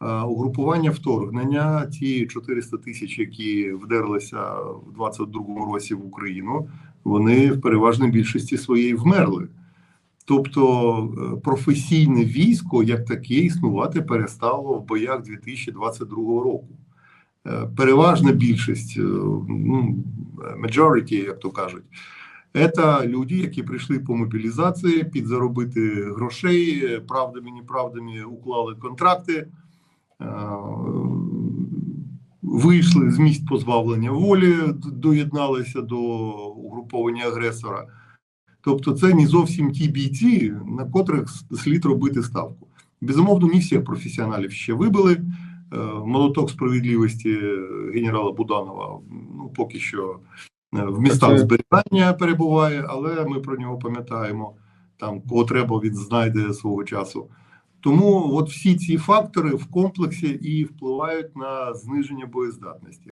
угрупування вторгнення, ті 400 тисяч, які вдерлися в 22-му році в Україну, вони в переважній більшості своєї вмерли. Тобто е, професійне військо як таке існувати перестало в боях 2022 року. Е, Переважна більшість, е, ну, majority, як то кажуть, це люди, які прийшли по мобілізації, підзаробити грошей, правдами, неправдами уклали контракти, вийшли з місць позбавлення волі, доєдналися до угруповання агресора. Тобто, це не зовсім ті бійці, на котрих слід робити ставку. Безумовно, не всіх професіоналів ще вибили. Е, Молоток справедливості е, генерала Буданова ну, поки що е, в містах зберігання перебуває, але ми про нього пам'ятаємо. Там кого треба, він знайде свого часу. Тому от всі ці фактори в комплексі і впливають на зниження боєздатності.